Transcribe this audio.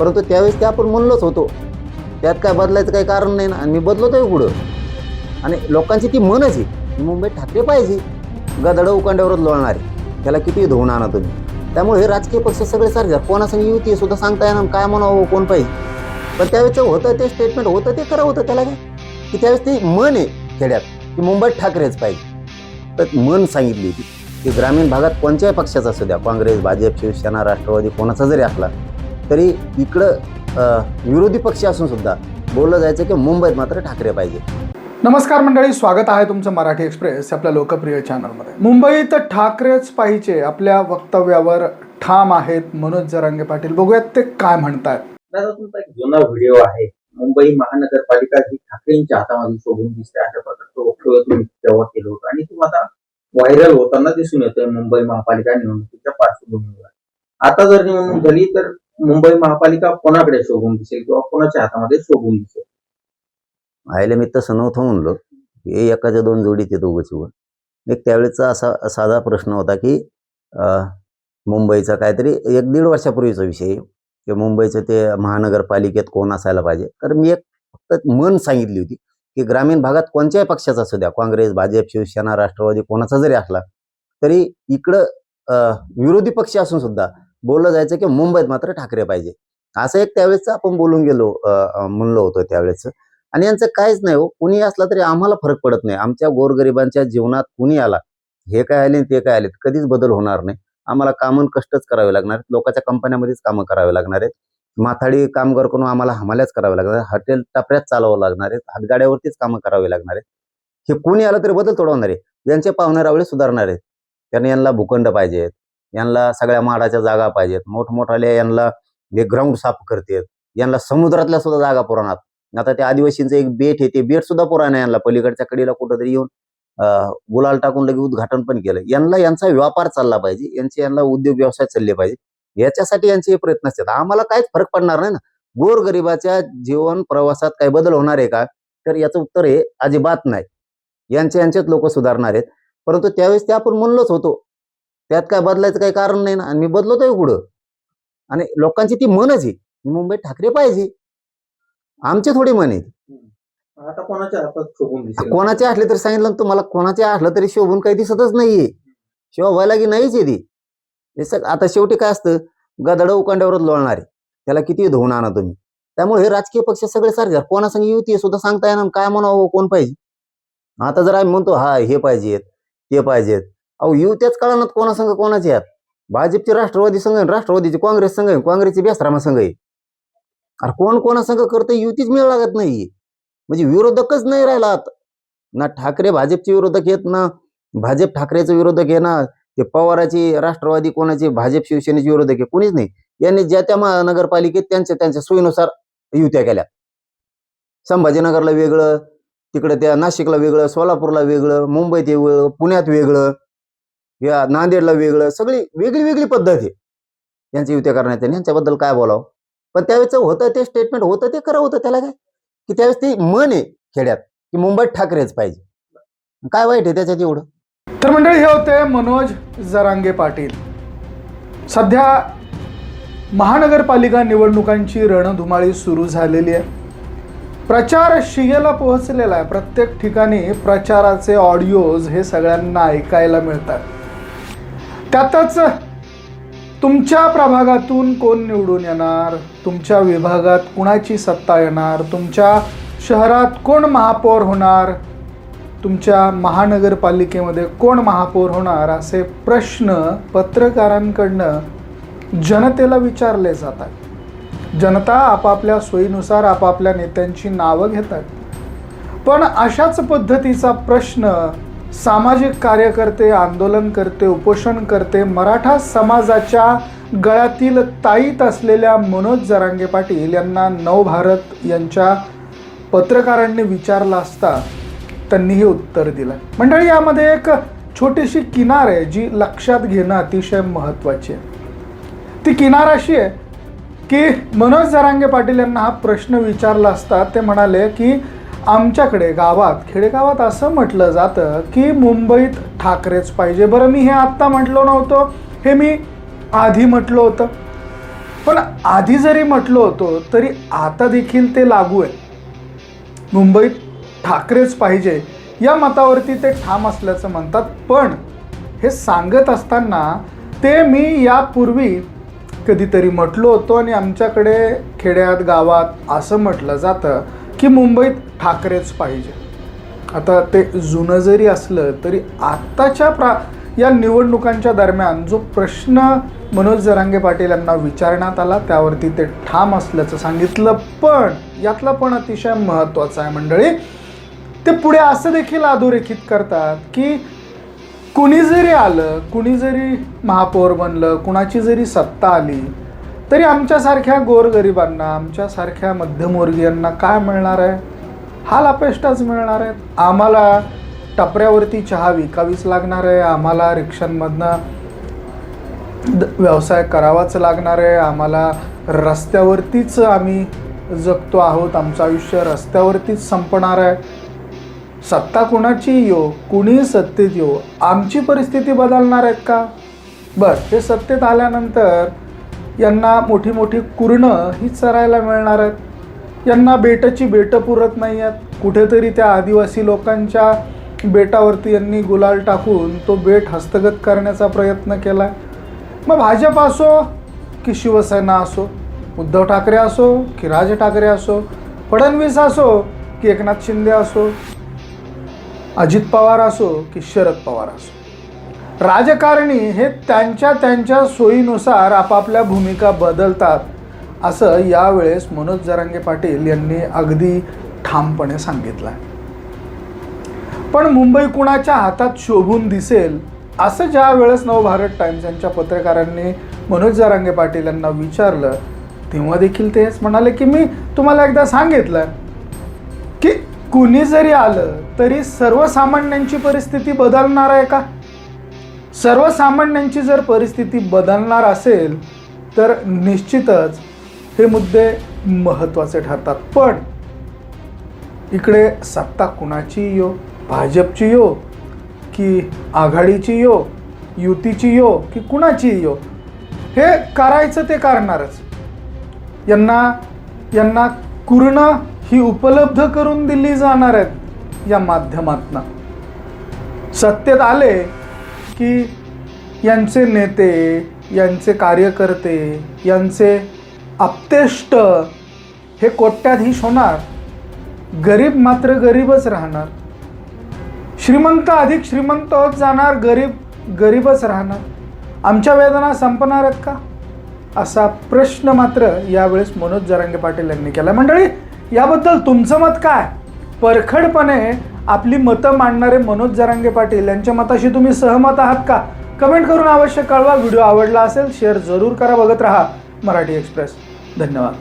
परंतु त्यावेळेस ते आपण म्हणलोच होतो. त्यात काय बदलायचं काही कारण नाही ना. आणि मी बदलतोय पुढं. आणि लोकांची ती मनच आहे. मुंबईत ठाकरे पाहिजे. गदडं उकांड्यावरच लोळणारे त्याला किती धुवून आणा तुम्ही. त्यामुळे हे राजकीय पक्ष सगळे सारखे कोणासंग युती सुद्धा सांगता येणार काय म्हणावं हो, कोण पाहिजे? पण त्यावेळेचं होतं ते स्टेटमेंट होतं ते खरं होतं त्याला काय? की त्यावेळेस ते मन आहे खेड्यात की मुंबईत ठाकरेच पाहिजे. तर मन सांगितली होती. की ग्रामीण भागात कोणत्याही पक्षाचा असू द्या. काँग्रेस भाजप शिवसेना राष्ट्रवादी कोणाचा जरी असला तरी इकडं विरोधी पक्ष असून सुद्धा बोललं जायचं की मुंबईत मात्र ठाकरे पाहिजे. नमस्कार मंडळी स्वागत आहे तुमचं मराठी एक्सप्रेस आपल्या लोकप्रिय चॅनलमध्ये. मुंबईत ठाकरेच पाहिजे आपल्या वक्तव्यावर ठाम आहेत मनोज जरांगे पाटील. बघूयात ते काय एक जुना व्हिडिओ आहे. मुंबई महानगरपालिका ही ठाकरेंच्या हातामध्ये शोभून दिसते अशा प्रकारचं वक्तव्य तुम्ही तेव्हा केलं होतं. आणि तो आता व्हायरल होताना दिसून येतोय मुंबई महापालिका निवडणुकीच्या पार्श्वभूमीवर. आता जर निवडणूक झाली तर मुंबई महापालिका कोणाकडे शोभून दिसेल किंवा कोणाच्या हातामध्ये शोभून दिसेल? आयला मी तसं नव्हतं म्हणलो. हे एकाच्या दोन जोडी ते दोघं चिवण एक त्यावेळेचा असा साधा प्रश्न होता की मुंबईचा काहीतरी एक दीड वर्षापूर्वीचा विषय की मुंबईचं ते महानगरपालिकेत कोण असायला पाहिजे? तर मी एक फक्त मन सांगितली होती की ग्रामीण भागात कोणत्याही पक्षाचा असू द्या काँग्रेस भाजप शिवसेना राष्ट्रवादी कोणाचा जरी असला तरी इकडं विरोधी पक्ष असून सुद्धा बोललं जायचं की मुंबईत मात्र ठाकरे पाहिजे. असं एक त्यावेळेस आपण बोलून गेलो म्हणलो होतो त्यावेळेचं आणि यांचं काहीच नाही हो. कुणी असला तरी आम्हाला फरक पडत नाही. आमच्या गोरगरिबांच्या जीवनात कुणी आला हे काय आले ते काय आले कधीच बदल होणार नाही. आम्हाला कामं कष्टच करावे लागणार लोकांच्या कंपन्यामध्येच कामं करावे लागणार आहेत. माथाडी कामगार करून आम्हाला हमाल्याच करावे लागणार हॉटेल टपऱ्यात चालवावं लागणार आहेत. हातगाड्यावरतीच कामं करावे लागणार आहेत. हे कुणी आलं तरी बदल तोडवणार आहे. यांचे पाहुणे रावळे सुधारणार आहेत. त्यांनी यांना भूखंड पाहिजेत. यांना सगळ्या माडाच्या जागा पाहिजेत. मोठमोठाल्या यांना हे ग्राउंड साफ करतात. यांना समुद्रातल्या सुद्धा जागा पुराणात आता त्या आदिवासींचं एक बेट आहे ते बेट सुद्धा पुराण आहे यांना. पलीकडच्या कडेला कुठंतरी येऊन गुलाल टाकून लगे उद्घाटन पण केलं. यांना यांचा व्यापार चालला पाहिजे. यांचे यांना उद्योग व्यवसाय चालले पाहिजे. याच्यासाठी यांचे हे प्रयत्न असतात. आम्हाला काहीच फरक पडणार नाही ना. गोरगरिबाच्या जीवन प्रवासात काही बदल होणार आहे का? तर याचं उत्तर हे अजिबात नाही. यांचे यांचेच लोक सुधारणार आहेत. परंतु त्यावेळेस ते आपण म्हणलोच होतो. त्यात काय बदलायचं काही कारण नाही ना. आणि मी बदलतोय पुढं आणि लोकांची ती मनच आहे. मुंबईत ठाकरे पाहिजे. आमचे थोडी मन आहे आता कोणाच्या हातात कोणाचे असले तरी सांगितलं तुम्हाला कोणाचे असलं तरी शोभून काही दिसतच नाहीये. शोभायला की नाहीच आहे ती हे आता शेवटी काय असतं? गदड उकांड्यावरच लोळणारे त्याला किती धुवून आणा तुम्ही? त्यामुळे हे राजकीय पक्ष सगळे सारखे आहेत. कोणासंग युती सुद्धा सांगता येणार. काय म्हणावं कोण पाहिजे? आता जर आम्ही म्हणतो हा हे पाहिजेत ते पाहिजेत. अहो युत्याच कळणार कोणासंग कोणाचे आहेत भाजपचे राष्ट्रवादी संघ राष्ट्रवादीचे काँग्रेस संघ काँग्रेसचे बेसरामा संघ आहे. अरे कोण कोणासंग करतं युतीच मिळ लागत नाही. म्हणजे विरोधकच नाही राहिला ना ठाकरे भाजपचे विरोधक आहेत ना भाजप ठाकरेचे विरोधक आहे ना ते पवाराची राष्ट्रवादी कोणाचे भाजप शिवसेनेचे विरोधक आहे कोणीच नाही. यांनी ज्या त्या महानगरपालिकेत त्यांच्या त्यांच्या सोयीनुसार युत्या केल्या. संभाजीनगरला वेगळं तिकडे त्या नाशिकला वेगळं सोलापूरला वेगळं मुंबईत वेगळं पुण्यात वेगळं. या नांदेडला वेगळं सगळी वेगळी वेगळी पद्धत आहे. यांची युत्या करण्यात आणि यांच्याबद्दल काय बोलावं? पण त्यावेळेचं होतं ते स्टेटमेंट होतं ते खरं होतं त्याला काय? की त्यावेळेस ते मन आहे खेड्यात की मुंबईत ठाकरेच पाहिजे. काय वाईट आहे त्याच्यात एवढं? तर मंडळी हे होते मनोज जरांगे पाटील. सध्या महानगरपालिका निवडणुकांची रणधुमाळी सुरू झालेली आहे. प्रचार शिगेला पोहोचलेला आहे. प्रत्येक ठिकाणी प्रचाराचे ऑडिओज हे सगळ्यांना ऐकायला मिळतात. त्यातच तुमच्या प्रभागातून कोण निवडून येणार? तुमच्या विभागात कुणाची सत्ता येणार? तुमच्या शहरात कोण महापौर होणार? तुमच्या महानगरपालिकेमध्ये कोण महापौर होणार? असे प्रश्न पत्रकारांकडनं जनतेला विचारले जातात. जनता आपापल्या सोयीनुसार आपापल्या नेत्यांची नावं घेतात. पण अशाच पद्धतीचा प्रश्न सामाजिक कार्यकर्ते आंदोलन करते उपोषण करते मराठा समाजाच्या गळ्यातील ताईत असलेल्या मनोज जरांगे पाटील यांना नवभारत यांच्या पत्रकारांनी विचारला असता त्यांनी हे उत्तर दिलं. मंडळी यामध्ये एक छोटीशी किनार आहे जी लक्षात घेणं अतिशय महत्त्वाची आहे. ती किनार अशी आहे की मनोज जरांगे पाटील यांना हा प्रश्न विचारला असता ते म्हणाले की आमच्याकडे गावात खेडेगावात असं म्हटलं जातं की मुंबईत ठाकरेच पाहिजे. बरं मी हे आत्ता म्हटलो नव्हतं. हे मी आधी म्हटलं होतं. पण आधी जरी म्हटलो होतो तरी आता देखील ते लागू आहे. मुंबईत ठाकरेच पाहिजे या मतावरती ते ठाम असल्याचं म्हणतात. पण हे सांगत असताना ते मी यापूर्वी कधीतरी म्हटलो होतो आणि आमच्याकडे खेड्यात गावात असं म्हटलं जातं. की मुंबईत ठाकरेच पाहिजे. आता ते जुनं जरी असलं तरी आत्ताच्या प्रा या निवडणुकांच्या दरम्यान जो प्रश्न मनोज जरांगे पाटील यांना विचारण्यात आला त्यावरती ते ठाम असल्याचं सांगितलं. पण यातला पण अतिशय महत्त्वाचं आहे मंडळी ते पुढे असं देखील अधोरेखित करतात की कुणी जरी आलं कुणी जरी महापौर बनलं कुणाची जरी सत्ता आली तरी आमच्यासारख्या गोरगरिबांना आमच्यासारख्या मध्यमवर्गीयांना काय मिळणार आहे? हाल अपेष्टाच मिळणार आहेत. आम्हाला टपऱ्यावरती चहा विकावीच लागणार आहे. आम्हाला रिक्षांमधनं द- व्यवसाय करावाच लागणार आहे. आम्हाला रस्त्यावरतीच आम्ही जगतो आहोत. आमचं आयुष्य रस्त्यावरतीच संपणार आहे. सत्ता कुणाची येऊ कुणी सत्तेत येऊ आमची परिस्थिती बदलणार आहेत का? बरं हे सत्तेत आल्यानंतर यांना मोठी मोठी कुरणं ही चरायला मिळणार आहेत. यांना बेटाची बेटं पुरत नाही आहेत. कुठेतरी त्या आदिवासी लोकांच्या बेटावरती यांनी गुलाल टाकून तो बेट हस्तगत करण्याचा प्रयत्न केला. मग भाजप असो की शिवसेना असो उद्धव ठाकरे असो की राज ठाकरे असो फडणवीस असो की एकनाथ शिंदे असो अजित पवार असो की शरद पवार असो. राजकारणी हे त्यांच्या त्यांच्या सोयीनुसार आपापल्या भूमिका बदलतात असं यावेळेस मनोज जरांगे पाटील यांनी अगदी ठामपणे सांगितलं आहे पण मुंबई कुणाच्या हातात शोभून दिसेल असं ज्या वेळेस नवभारत टाइम्स यांच्या पत्रकारांनी मनोज जरांगे पाटील यांना विचारलं तेव्हा देखील तेच म्हणाले की मी तुम्हाला एकदा सांगितलं की कुणी जरी आलं तरी सर्वसामान्यांची परिस्थिती बदलणार आहे का? सर्वसामान्यांची जर परिस्थिती बदलणार असेल तर निश्चितच हे मुद्दे महत्त्वाचे ठरतात. पण इकडे सत्ता कुणाची यो? भाजपची यो? की आघाडीची यो? युतीची यो? की कुणाची यो? हे करायचं ते करणारच. यांना यांना कुरणा ही उपलब्ध करून दिली जाणार आहेत या माध्यमातून. सत्तेत आले की यांचे नेते यांचे कार्यकर्ते यांचे आप्तेष्ट हे कोट्याधीश होणार. गरीब मात्र गरीबच राहणार. श्रीमंत अधिक श्रीमंत होत जाणार गरीब गरीबच राहणार. आमच्या वेदना संपणार आहेत का? असा प्रश्न मात्र यावेळेस मनोज जरांगे पाटील यांनी केला. मंडळी याबद्दल तुमचं मत काय? परखडपणे आपली मतं मांडणारे मनोज जरांगे पाटील यांच्या मताशी तुम्ही सहमत आहात का? कमेंट करून अवश्य कळवा. व्हिडिओ आवडला असेल शेअर जरूर करा. बघत राहा मराठी एक्सप्रेस. धन्यवाद.